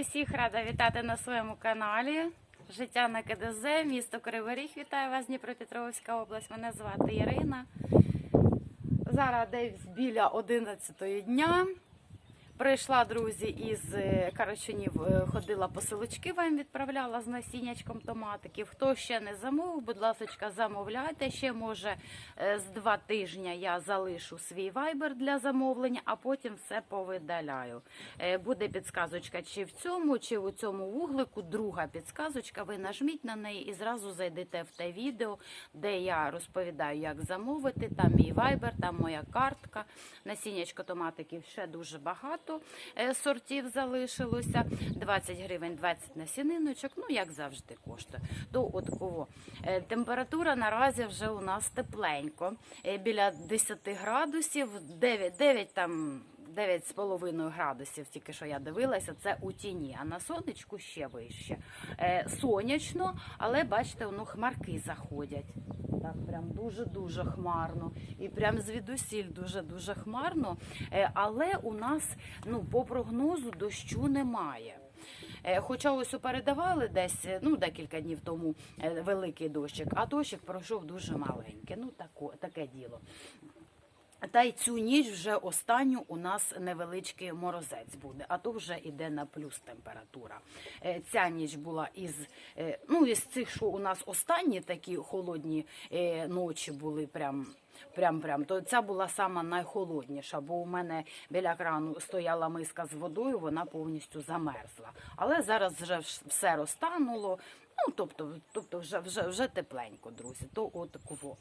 Усіх рада вітати на своєму каналі. Життя на КДЗ, місто Кривий. Вітаю вас, Дніпропетровська область. Мене звати Ірина. Зараз десь біля 11 дня. Прийшла, друзі, із е, Карачунів, е, ходила посилочки, вам відправляла з насіннячком томатиків. Хто ще не замовив, будь ласка, замовляйте. Ще може е, з два тижні я залишу свій вайбер для замовлення, а потім все повидаляю. Буде підсказочка, чи в цьому, чи у цьому вуглику. Друга підсказочка. Ви нажміть на неї і зразу зайдете в те відео, де я розповідаю, як замовити. Там мій вайбер, там моя картка. Насіннячко томатиків ще дуже багато е, сортів залишилося. 20 гривень, 20 насіниночок, ну як завжди коштує. То от кого. Е, Температура наразі вже у нас тепленько. Е, Біля 10 градусів, 9, 9 там. 9,5 градусів, тільки що я дивилася, це у тіні, а на сонечку ще вище. Сонячно, але бачите, воно хмарки заходять. Так, прям дуже-дуже хмарно. І прям звідусіль дуже-дуже хмарно. Е, але у нас, ну, по прогнозу, дощу немає. Е, Хоча ось передавали десь е, ну, декілька днів тому великий дощик, а дощик пройшов дуже маленький. Ну, тако, таке діло. Та й цю ніч вже останню у нас невеличкий морозець буде, а то вже йде на плюс температура. Е, Ця ніч була із е, ну із цих, що у нас останні такі холодні е, ночі були прям. Прям прям то ця була сама найхолодніша, бо у мене біля крану стояла миска з водою, вона повністю замерзла. Але зараз вже все розтануло. Ну тобто, тобто вже вже вже тепленько, друзі. То от кого.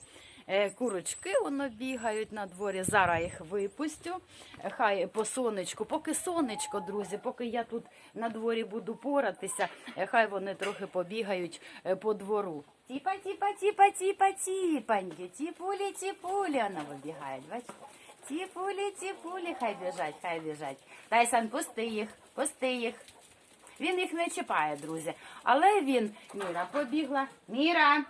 Е, Курочки воно бігають на дворі. Зараз їх випустю. Е, Хай по сонечку, поки сонечко, друзі, поки я тут на дворі буду поратися, е, хай вони трохи побігають по двору. Тіпа, тіпа, тіпа, тіпа, тіпаньки, тіпулі, тіпулі, вона вибігають, бачите? Тіпулі, тіпулі, хай біжать, хай біжать. Тайсан, пусти їх, пусти їх. Він їх не чіпає, друзі. Але він, Міра, побігла. Міра,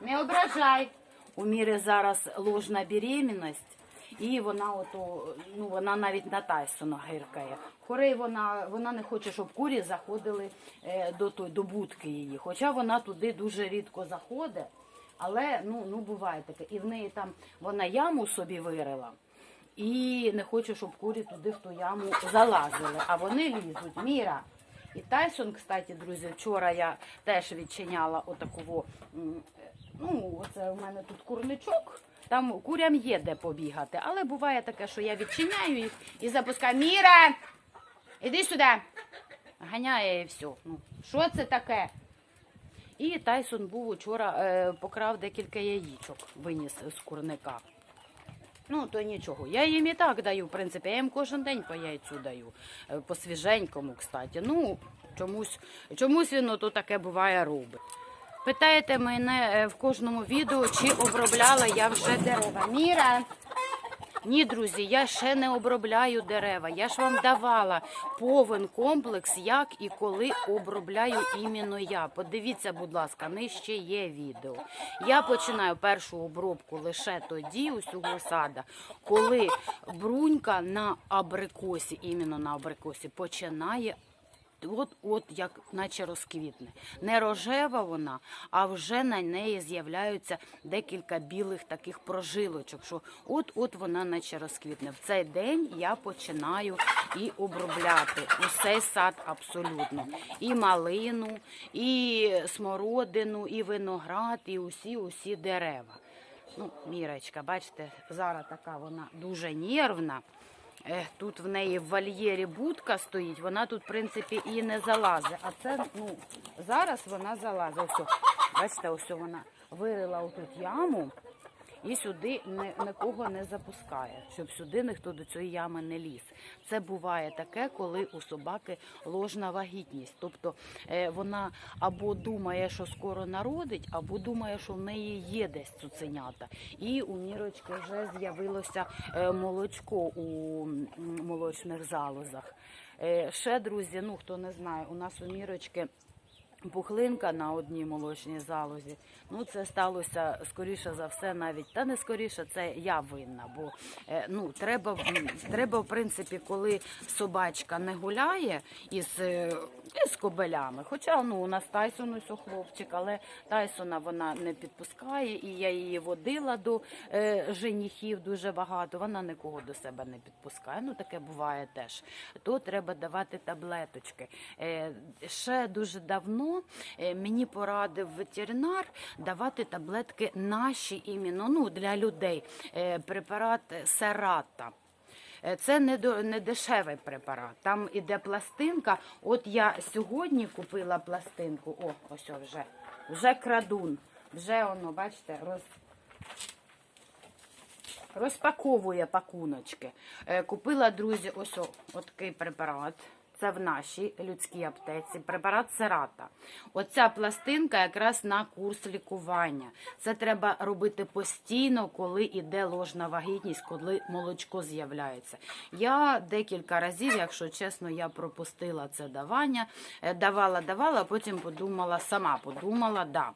не ображай. У Міри зараз ложна беременність, і вона ото, ну вона навіть на Тайсона гиркає. Хорей вона, вона не хоче, щоб курі заходили е, до той, до будки її. Хоча вона туди дуже рідко заходить, але ну, ну буває таке. І в неї там вона яму собі вирила. І не хоче, щоб курі туди в ту яму залазили, а вони лізуть. Міра. І Тайсон, кстати, друзі, вчора я теж відчиняла отаково. Ну, оце у мене тут курничок. Там курям є де побігати. Але буває таке, що я відчиняю їх і запускаю. Міра! Іди сюди! Ганяє і все. Ну, що це таке? І Тайсон був учора, е, покрав декілька яєчок, виніс з курника. Ну, то нічого. Я їм і так даю, в принципі, я їм кожен день по яйцю даю. Е, По свіженькому, кстати. Ну, чомусь, чомусь він ото таке буває робить. Питаєте мене е, в кожному відео, чи обробляла я вже дерева. Міра! Ні, друзі, я ще не обробляю дерева. Я ж вам давала повен комплекс, як і коли обробляю іменно я. Подивіться, будь ласка, нижче є відео. Я починаю першу обробку лише тоді, усього сада, коли брунька на абрикосі, іменно на абрикосі, починає. От, от як наче розквітне. Не рожева вона, а вже на неї з'являються декілька білих таких прожилочок, що от-от вона наче розквітне. В цей день я починаю і обробляти усей сад абсолютно. І малину, і смородину, і виноград, і усі усі дерева. Ну, Мірочка, бачите, зараз така вона дуже нервна. Тут в неї в вольєрі будка стоїть, вона тут, в принципі, і не залазить. А це, ну, зараз вона залазить. Ось, бачите, ось вона вирила отут яму і сюди нікого не запускає, щоб сюди ніхто до цієї ями не ліз. Це буває таке, коли у собаки ложна вагітність. Тобто е, вона або думає, що скоро народить, або думає, що в неї є десь цуценята. І у Мірочки вже з'явилося е, молочко у молочних залозах. Е, Ще, друзі, ну хто не знає, у нас у Мірочки пухлинка на одній молочній залозі. Ну, це сталося скоріше за все, навіть та не скоріше, це я винна. Бо е, ну треба треба, в принципі, коли собачка не гуляє із, е, із кобелями. Хоча ну у нас Тайсон ось хлопчик, але Тайсона вона не підпускає, і я її водила до е, женіхів дуже багато. Вона нікого до себе не підпускає. Ну таке буває теж. То треба давати таблеточки. Е, ще дуже давно е, мені порадив ветеринар давати таблетки наші іменно ну, для людей. Е, препарат Серата. Це не, до, не дешевий препарат. Там іде пластинка. От я сьогодні купила пластинку. О, ось вже. Вже крадун. Вже воно, бачите, роз, розпаковує пакуночки. Е, Купила, друзі, ось такий препарат. Це в нашій людській аптеці. Препарат Серата. Оця пластинка якраз на курс лікування. Це треба робити постійно, коли йде ложна вагітність, коли молочко з'являється. Я декілька разів, якщо чесно, я пропустила це давання. Е, Давала, давала, а потім подумала, сама подумала, да,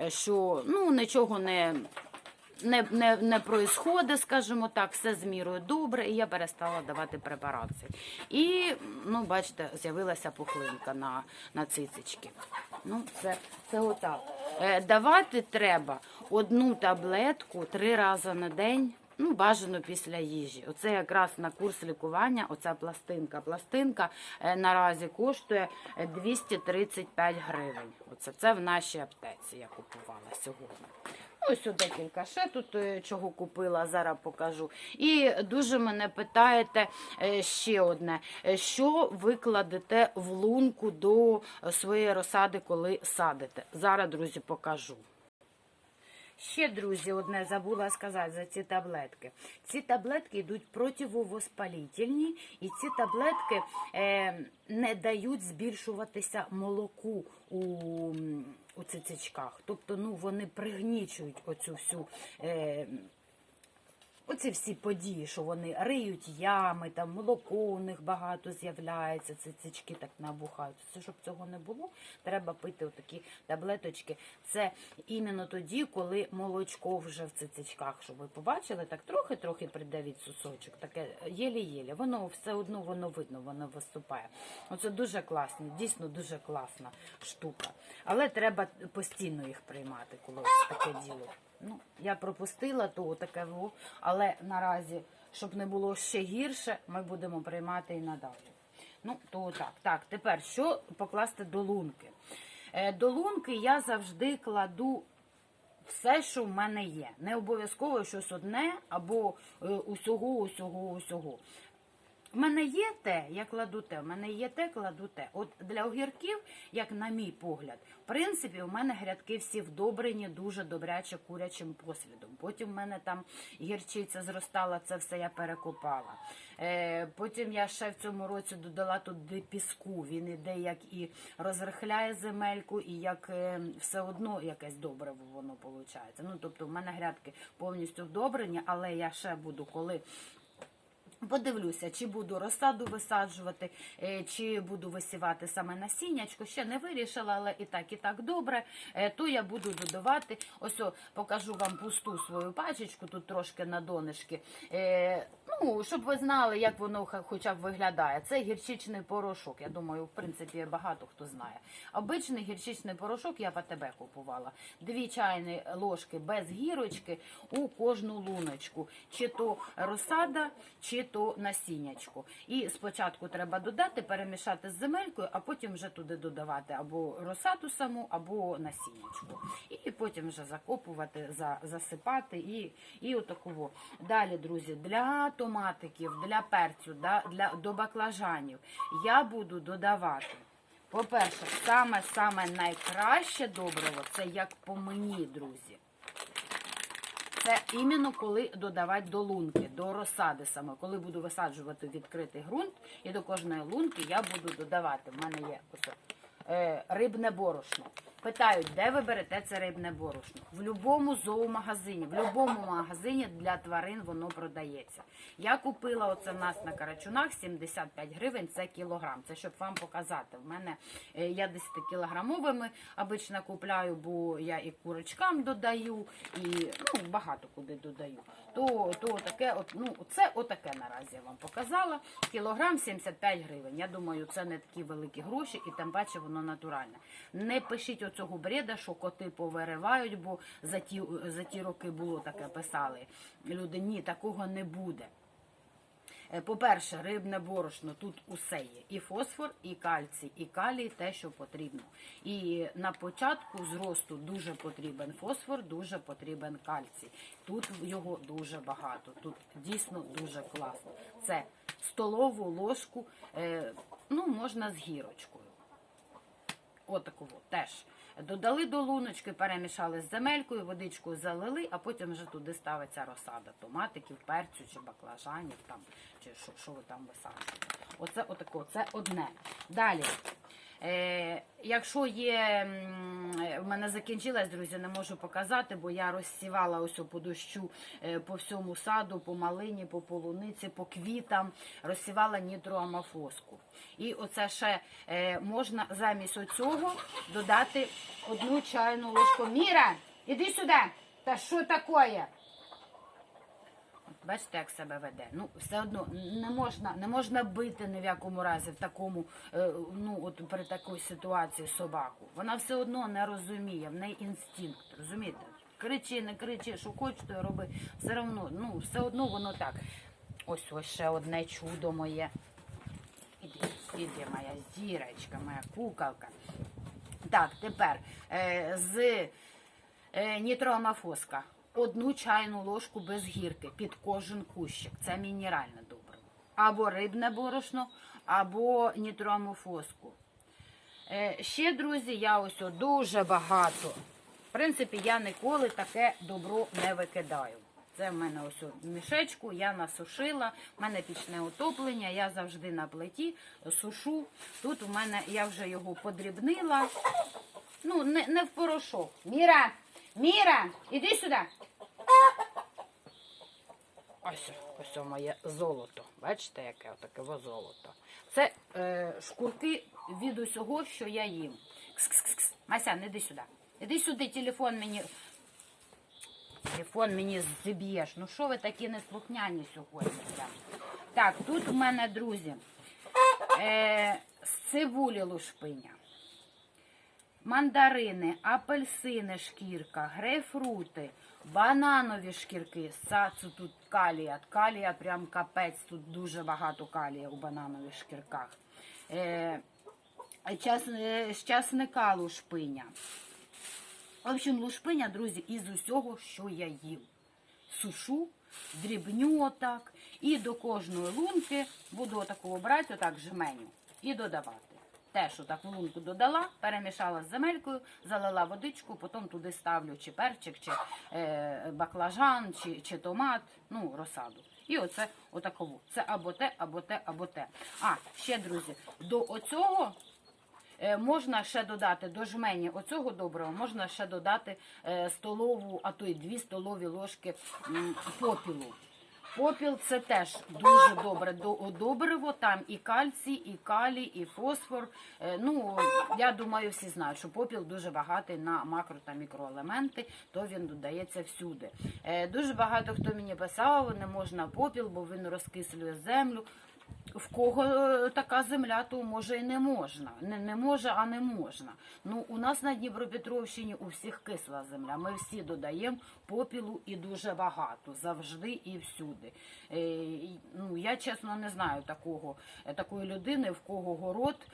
е, що ну нічого не не, не, не происходить, скажімо так, все з мірою добре, і я перестала давати препарації. І, ну, бачите, з'явилася пухлинка на, на цицички. Ну, це, це отак. Е, давати треба одну таблетку три рази на день. Ну, бажано після їжі. Оце якраз на курс лікування, оця пластинка. Пластинка е, наразі коштує е, 235 гривень. Оце це в нашій аптеці я купувала сьогодні. Ось декілька ще тут е, чого купила, зараз покажу. І дуже мене питаєте е, ще одне: Е, що ви кладете в лунку до своєї розсади, коли садите? Зараз, друзі, покажу. Ще, друзі, одне забула сказати за ці таблетки. Ці таблетки йдуть противовоспалітельні, і ці таблетки е, не дають збільшуватися молоку у, у цицячках. Тобто ну, вони пригнічують оцю всю. Е, Оці всі події, що вони риють ями, там молоко у них багато з'являється, цицички так набухають. Це щоб цього не було, треба пити отакі таблеточки. Це іменно тоді, коли молочко вже в цицичках, щоб ви побачили, так трохи-трохи придавіть сусочок, таке єлі-єлі. Воно все одно воно видно, воно виступає. Оце дуже класно, дійсно дуже класна штука. Але треба постійно їх приймати, коли ось таке діло. Ну, я пропустила то таке, але наразі, щоб не було ще гірше, ми будемо приймати і надалі. Ну, то так. Так, тепер що покласти до лунки? Е, до лунки я завжди кладу все, що в мене є. Не обов'язково щось одне або е, усього, усього, усього. В мене є те, я кладу те, в мене є те, кладу те. От для огірків, як на мій погляд, в принципі, у мене грядки всі вдобрені дуже добряче курячим послідом. Потім в мене там гірчиця зростала, це все я перекопала. Е, потім я ще в цьому році додала туди піску. Він іде як і розрихляє земельку, і як е, все одно якесь добре воно виходить. Ну, тобто в мене грядки повністю вдобрені, але я ще буду коли. Подивлюся, чи буду розсаду висаджувати, е, чи буду висівати саме насіннячко. Ще не вирішила, але і так, і так добре. Е, То я буду додавати. Ось покажу вам пусту свою пачечку, тут трошки на донышки. Е, Ну, щоб ви знали, як воно хоча б виглядає. Це гірчичний порошок. Я думаю, в принципі, багато хто знає. Обичний гірчичний порошок я в АТБ купувала. Дві чайні ложки без гірочки у кожну луночку. Чи то розсада, чи то насіннячко. І спочатку треба додати, перемішати з земелькою, а потім вже туди додавати або розсаду саму, або насіннячко. І потім вже закопувати, засипати і, і отаково. Далі, друзі, для томатиків, для перцю, да, для, до баклажанів я буду додавати. По-перше, саме-саме найкраще добриво це як по мені, друзі. Це іменно коли додавати до лунки, до розсади саме. Коли буду висаджувати відкритий ґрунт, і до кожної лунки я буду додавати. У мене є ось рибне борошно. Питають, де ви берете це рибне борошно? В будь-якому зоомагазині, в будь-якому магазині для тварин воно продається. Я купила оце в нас на Карачунах 75 гривень, це кілограм. Це щоб вам показати. В мене е, я 10 кілограмовими обично купляю, бо я і курочкам додаю, і ну, багато куди додаю. То, то таке, от, ну, це отаке наразі я вам показала. Кілограм 75 гривень. Я думаю, це не такі великі гроші, і тим паче воно натуральне. Не пишіть оцього бреда, що коти повиривають, бо за ті, за ті роки було таке писали. Люди, ні, такого не буде. Е, По-перше, рибне борошно тут усе є. І фосфор, і кальцій, і калій те, що потрібно. І на початку зросту дуже потрібен фосфор, дуже потрібен кальцій. Тут його дуже багато. Тут дійсно дуже класно. Це столову ложку, е, ну, можна з гірочкою. Отаку от, теж. Додали до луночки, перемішали з земелькою, водичкою залили, а потім вже туди ставиться розсада томатиків, перцю чи баклажанів, там, чи що, що ви там висаджуєте. Оце отако, це одне. Далі. Е, якщо є, е, в мене закінчилась, друзі, не можу показати, бо я розсівала ось по дощу е, по всьому саду, по малині, по полуниці, по квітам, розсівала нітроамофоску. І оце ще можна замість оцього додати одну чайну ложку. Міра, іди сюди! Та що таке? Бачите, як себе веде. Ну, все одно не можна, не можна бити ні в якому разі в такому, е, ну от при такій ситуації собаку. Вона все одно не розуміє, в неї інстинкт, розумієте? Кричи, не кричи, що хочеш, то роби. Все одно, ну, все одно воно так. Ось ось ще одне чудо моє. Іди, іди, моя зірочка, моя куколка. Так, тепер е, з е, нітроамофоска. Одну чайну ложку без гірки під кожен кущик. Це мінеральне добриво. Або рибне борошно, або нітроамофоску. Е, ще, друзі, я ось дуже багато. В принципі, я ніколи таке добро не викидаю. Це в мене ось у мішечку, я насушила, в мене пічне отоплення, я завжди на плиті сушу. Тут у мене я вже його подрібнила. Ну, не, не в порошок. Міра! Міра! Іди сюди. Ось, ось моє золото. Бачите, яке таке золото. Це е, шкурки від усього, що я їм. Кс-кс-кс. Мася, не іди сюди. Іди сюди, телефон мені. Телефон мені зіб'єш. Ну що ви такі неслухняні сьогодні? Так, тут у мене, друзі, е, з цибулі лушпиня мандарини, апельсини, шкірка, грейпфрути, бананові шкірки. Сацу тут калія. Калія прям капець. Тут дуже багато калія у бананових шкірках. Е, час, е, з часника лушпиня. В общем, лушпиня, друзі, із усього, що я їм. Сушу, дрібню отак. І до кожної лунки буду отакого брати, отак жменю, і додавати. Теж отак в лунку додала, перемішала з земелькою, залила водичку, потім туди ставлю чи перчик, чи е, баклажан, чи, чи томат, ну, розсаду. І оце отаково. Це або те, або те, або те. А, ще, друзі, до оцього Е, Можна ще додати до жмені оцього доброго, можна ще додати е, столову, а то й дві столові ложки попілу. Попіл це теж дуже добре до- добриво. Там і кальцій, і калій, і фосфор. Е, Ну я думаю, всі знають, що попіл дуже багатий на макро та мікроелементи, то він додається всюди. Е, Дуже багато хто мені писав, не можна попіл, бо він розкислює землю. В кого е, така земля, то може і не можна. Не, не може, а не можна. Ну, у нас на Дніпропетровщині у всіх кисла земля. Ми всі додаємо попілу і дуже багато, завжди і всюди. Е, ну, я чесно не знаю такого, такої людини, в кого город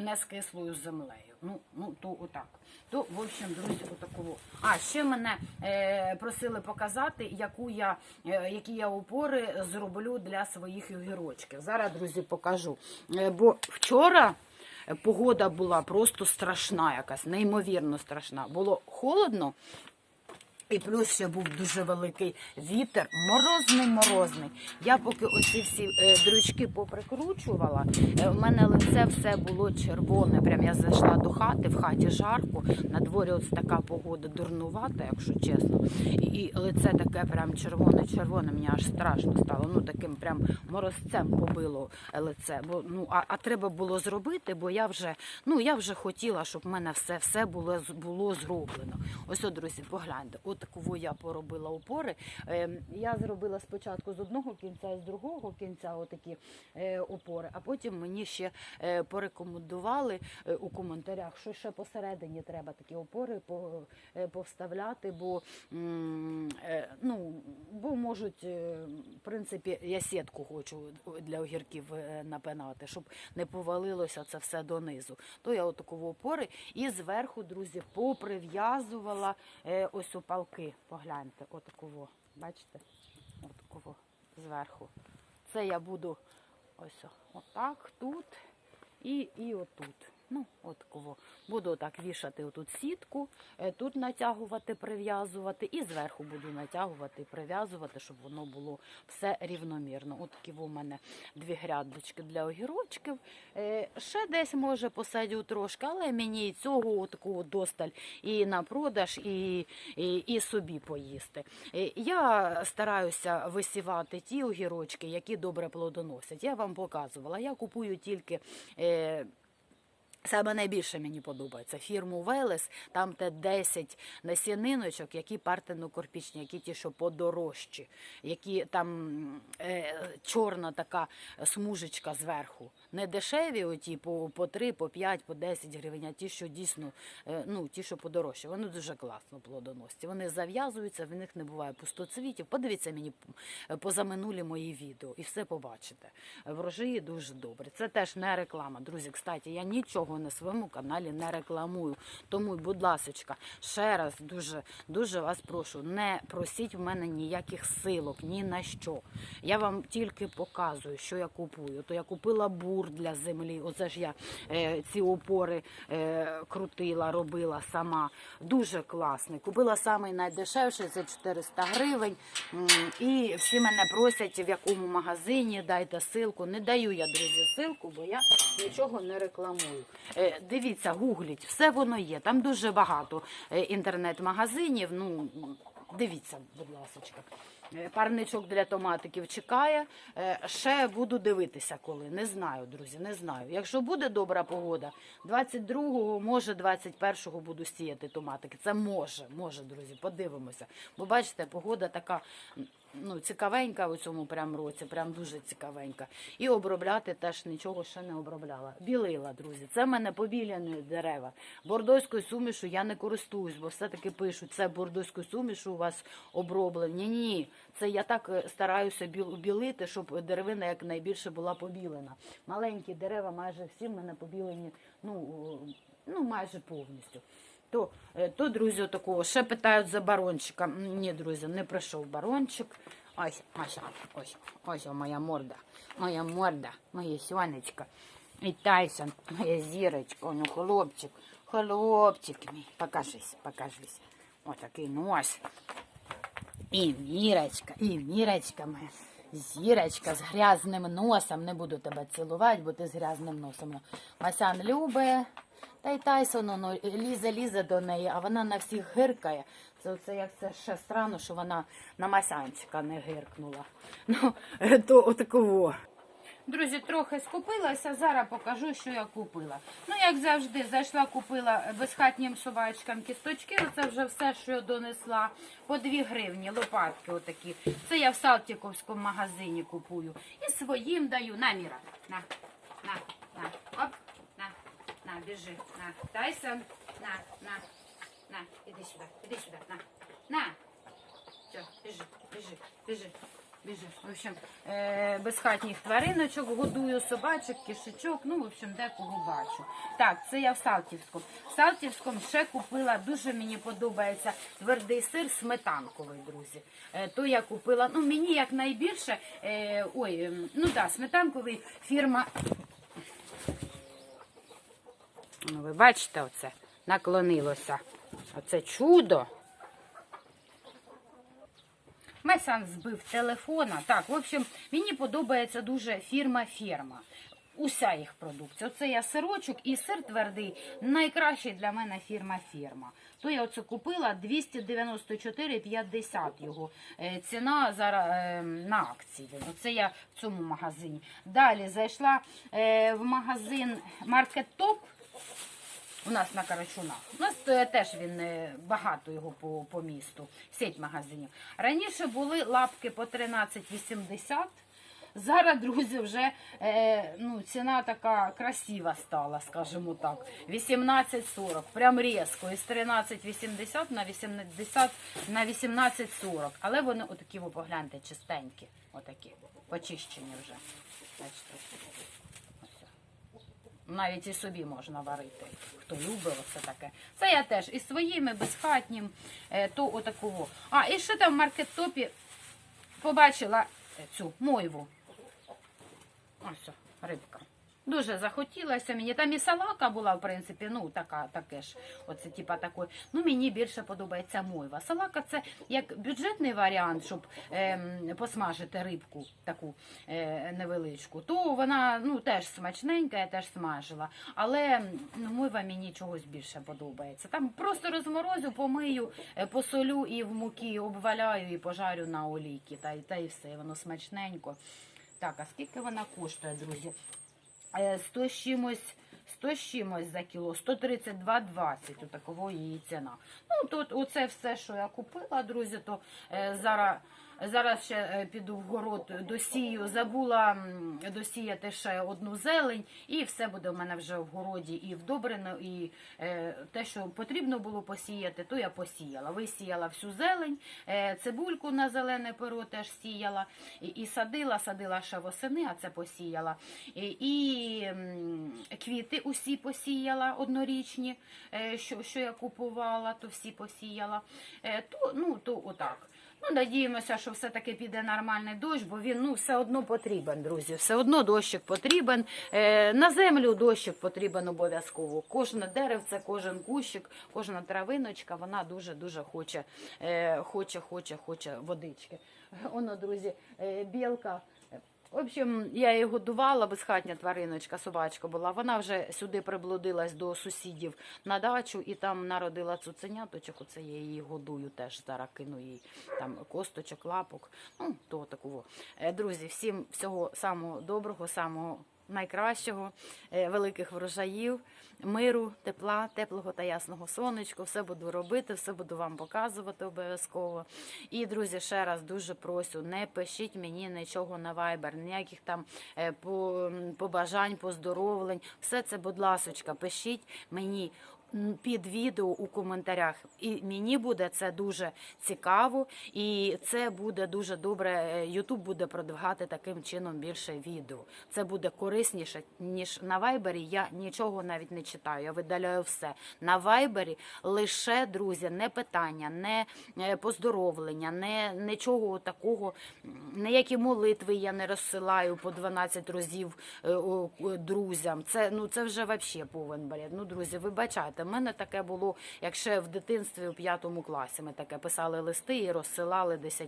не з кислою землею. Ну, ну то отак. То, в общем, друзі, отакого. А ще мене е, просили показати, яку я, е, які я опори зроблю для своїх огірочків. Зараз, друзі, покажу. Е, бо вчора е, погода була просто страшна, якась, неймовірно страшна. Було холодно. І плюс ще був дуже великий вітер, морозний, морозний. Я поки оці всі е, дрючки поприкручувала, е, у мене лице все було червоне. Прям я зайшла до хати, в хаті жарко. На дворі ось така погода дурнувата, якщо чесно. І, лице таке прям червоне-червоне, мені аж страшно стало. Ну таким прям морозцем побило лице. Бо ну а, а треба було зробити, бо я вже ну я вже хотіла, щоб в мене все, все було було зроблено. Ось, от, друзі, погляньте, от таку я поробила опори. Е, я зробила спочатку з одного кінця і з другого кінця отакі е, опори, а потім мені ще е, порекомендували е, у коментарях, що ще посередині треба такі опори по, повставляти, бо, ну, бо можуть, в принципі, я сітку хочу для огірків напинати, щоб не повалилося це все донизу. То я отаку опори і зверху, друзі, поприв'язувала ось у палки. Погляньте, отаково. Бачите? Отаково зверху. Це я буду ось отак тут і, і отут. Ну, от кого. Буду отак вішати отут сітку, е, тут натягувати, прив'язувати, і зверху буду натягувати прив'язувати, щоб воно було все рівномірно. От такі у мене дві грядочки для огірочків. Е, Ще десь може посадю трошки, але мені і цього от такого досталь і на продаж, і, і, і собі поїсти. Е, Я стараюся висівати ті огірочки, які добре плодоносять. Я вам показувала. Я купую тільки. Саме найбільше мені подобається фірму Велес, там те 10 насіниночок, які партенокорпічні, які ті, що подорожчі, які там е, чорна така смужечка зверху. Не дешеві, оті по, по 3, по 5, по 10 гривень, а ті, що дійсно, е, ну, ті, що подорожчі. Вони дуже класно плодоносці. Вони зав'язуються, в них не буває пустоцвітів. Подивіться мені е, позаминулі мої відео і все побачите. Врожаї дуже добрі. Це теж не реклама. Друзі, кстати, я нічого на своєму каналі не рекламую. Тому, будь ласочка, ще раз дуже, дуже вас прошу, не просіть в мене ніяких силок, ні на що. Я вам тільки показую, що я купую. То я купила бур для землі. Оце ж я е, ці опори е, крутила, робила сама. Дуже класний. Купила самий найдешевший, це 400 гривень. І всі мене просять, в якому магазині дайте ссылку. Не даю я, друзі, ссылку, бо я нічого не рекламую. Е, Дивіться, гугліть, все воно є. Там дуже багато е, інтернет-магазинів. Ну, дивіться, будь ласка. Е, Парничок для томатиків чекає. Ще буду дивитися, коли. Не знаю, друзі, не знаю. Якщо буде добра погода, 22-го, може 21-го буду сіяти томатики. Це може, може, друзі, подивимося. Бо бачите, погода така ну, цікавенька у цьому прям році, прям дуже цікавенька. І обробляти теж нічого ще не обробляла. Білила, друзі. Це в мене побіляні дерева. Бордойською сумішу я не користуюсь, бо все-таки пишуть, це бордойською сумішу у вас оброблено. Ні. Це я так е, стараюся біл- білити, щоб деревина якнайбільше була побілена. Маленькі дерева майже всі в мене побілені, ну, ну майже повністю. То, е, то друзі, такого. Ще питають за барончика. Ні, друзі, не прийшов барончик. Ось, ось, ось, ось моя морда. Моя морда, моє сонечко. І Тайсон, моя зірочка, ну хлопчик, хлопчик мій. Покажись, покажись. Ось такий нос. І Мірочка, і Мірочка моя. Зірочка з грязним носом. Не буду тебе цілувати, бо ти з грязним носом. Масан любить. Та й Тайсон воно лізе, лізе до неї, а вона на всіх гиркає. Це оце як це ще странно, що вона на масянчика не гиркнула. Ну, то отакого. Друзі, трохи скупилася, зараз покажу, що я купила. Ну, як завжди, зайшла, купила безхатнім собачкам кісточки. Оце вже все, що я донесла. По 2 гривні, лопатки отакі. Це я в Салтіковському магазині купую. І своїм даю. На, Міра, на, на, на, оп, на, біжи, на, Тайсон, на, на, на, іди сюди, іди сюди, на, на. Все, біжи, біжи, біжи. Біжи. В общем, е, безхатніх твариночок, годую собачок, кішечок, ну, в общем, декого бачу. Так, це я в Салтівському. В Салтівському ще купила, дуже мені подобається твердий сир сметанковий, друзі. Е, то я купила, ну, мені як найбільше, е, ой, ем, ну так, да, сметанковий фірма. Ну, ви бачите оце, наклонилося. Оце чудо. Месян збив телефона. Так, в общем, мені подобається дуже фірма Ферма. Уся їх продукція. Оце я сирочок і сир твердий. Найкращий для мене фірма Ферма. То я оце купила 294,50 його. Е, Ціна зараз е, на акції. Оце я в цьому магазині. Далі зайшла е, в магазин Market Top. У нас на Карачунах. У нас е, теж він е, багато його по, по місту, сеть магазинів. Раніше були лапки по 13,80. Зараз, друзі, вже е, ну, ціна така красива стала, скажімо так. 18,40. Прям різко. Із 13,80 на 80 на 18,40. Але вони отакі, ви погляньте, чистенькі. Отакі. Почищені вже. Бачите. Навіть і собі можна варити. Хто любить оце таке. Це я теж із своїми безхатнім, е, то отакого. А, і ще там в маркеттопі побачила цю мойву. Ось, рибка. Дуже захотілося мені. Там і салака була, в принципі, ну така, таке ж. Оце типа такої. Ну мені більше подобається мойва. Салака це як бюджетний варіант, щоб ем, посмажити рибку таку е, невеличку. То вона ну теж смачненька, я теж смажила. Але ну, мойва мені чогось більше подобається. Там просто розморозю, помию, е, посолю і в муки обваляю і пожарю на олійки. Та, та і все, воно смачненько. Так, а скільки вона коштує, друзі? Е, 100 з чимось, 100 з чимось за кіло, 132,20, отакова її ціна. Ну, тут оце все, що я купила, друзі, то е, зараз, зараз ще е, піду в город досію, забула досіяти ще одну зелень, і все буде в мене вже в городі і вдобрено, і е, те, що потрібно було посіяти, то я посіяла. Висіяла всю зелень, е, цибульку на зелене перо теж сіяла, і, садила, садила ще восени, а це посіяла. І, квіти усі посіяла однорічні, е, що, що я купувала, то всі посіяла. Е, То, ну, то отак. Ну, надіємося, що все-таки піде нормальний дощ, бо він ну, все одно потрібен, друзі. Все одно дощик потрібен. Е, на землю дощик потрібен обов'язково. Кожне деревце, кожен кущик, кожна травиночка, вона дуже-дуже хоче, е, хоче, хоче, хоче водички. Оно, друзі, е, білка. В общем, я її годувала, безхатня твариночка, собачка була. Вона вже сюди приблудилась до сусідів на дачу і там народила цуценяточок. Оце я її годую теж зараз кину їй там косточок, лапок. Ну, то такого. Е, Друзі, всім всього самого доброго, самого найкращого, е, великих врожаїв, миру, тепла, теплого та ясного сонечку. Все буду робити, все буду вам показувати обов'язково. І, друзі, ще раз дуже просю, не пишіть мені нічого на Viber, ніяких там е, по- побажань, поздоровлень. Все це, будь ласочка, пишіть мені. Під відео у коментарях, і мені буде це дуже цікаво, і це буде дуже добре. е, Ютуб буде продвигати таким чином більше відео. Це буде корисніше ніж на Вайбері. Я нічого навіть не читаю. Я видаляю все на Вайбері. Лише друзі, не питання, не е, поздоровлення, не нічого такого. Ніякі молитви я не розсилаю по 12 разів е, друзям. Це ну це вже вообще повен бред. Ну, друзі, вибачайте. В мене таке було, як ще в дитинстві у п'ятому класі. Ми таке писали листи і розсилали 10